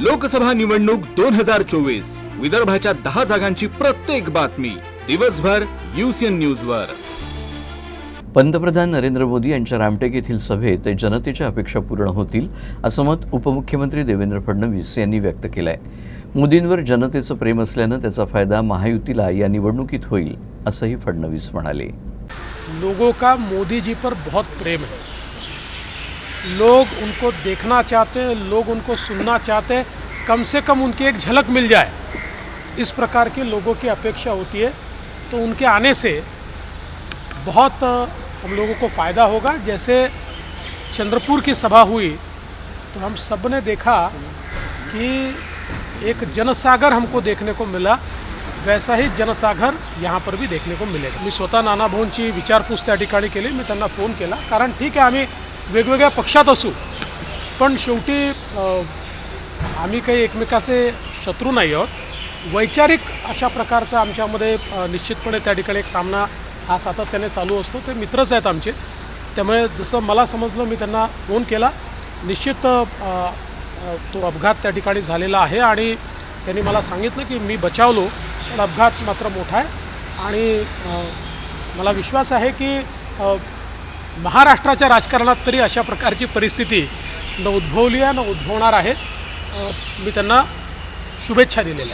लोकसभा निवडणूक दोन हजार चोवीस. विदर्भाच्या दहा जागांची प्रत्येक बातमी. दिवसभर युसीएन न्यूज वर. पंतप्रधान नरेंद्र मोदी यांच्या रामटेक येथील सभेत जनतेच्या अपेक्षा पूर्ण होतील असं मत उपमुख्यमंत्री देवेंद्र फडणवीस यांनी व्यक्त केलं आहे मोदींवर जनतेचं प्रेम असल्यानं त्याचा फायदा महायुतीला या निवडणुकीत होईल असंही फडणवीस म्हणाले. लोगों का मोदी जी पर बहुत प्रेम है? लोग उनको देखना चाहते हैं, लोग उनको सुनना चाहते हैं, कम से कम उनकी एक झलक मिल जाए। इस प्रकार के लोगों की अपेक्षा होती है। तो उनके आने से बहुत हम लोगों को फ़ायदा होगा। जैसे चंद्रपुर की सभा हुई तो हम सबने देखा कि एक जनसागर हमको देखने को मिला। वैसा ही जनसागर यहाँ पर भी देखने को मिळेल मी स्वतः नाना भाऊंची विचारपूस त्या ठिकाणी केली मी त्यांना फ़ोन केला। कारण ठीक आहे आम्ही वेगवेगळ्या पक्षात असू. पण शेवटी आम्ही काही एकमेकाचे शत्रू नाही आहोत. वैचारिक अशा प्रकारचा आमच्यामध्ये निश्चितपणे त्या ठिकाणी एक सामना हा सातत्याने चालू असतो. ते मित्रच आहेत आमचे. त्यामुळे जसं मला समजलं मी त्यांना फोन केला. निश्चित तो अपघात त्या ठिकाणी झालेला आहे आणि त्यांनी मला सांगितलं की मी बचावलो पण अपघात मात्र मोठा आहे. आणि मला विश्वास आहे की महाराष्ट्राच्या राजकारणात तरी अशा प्रकारची परिस्थिती न उद्भवली आहे न उद्भवणार आहे. मी त्यांना शुभेच्छा दिलेल्या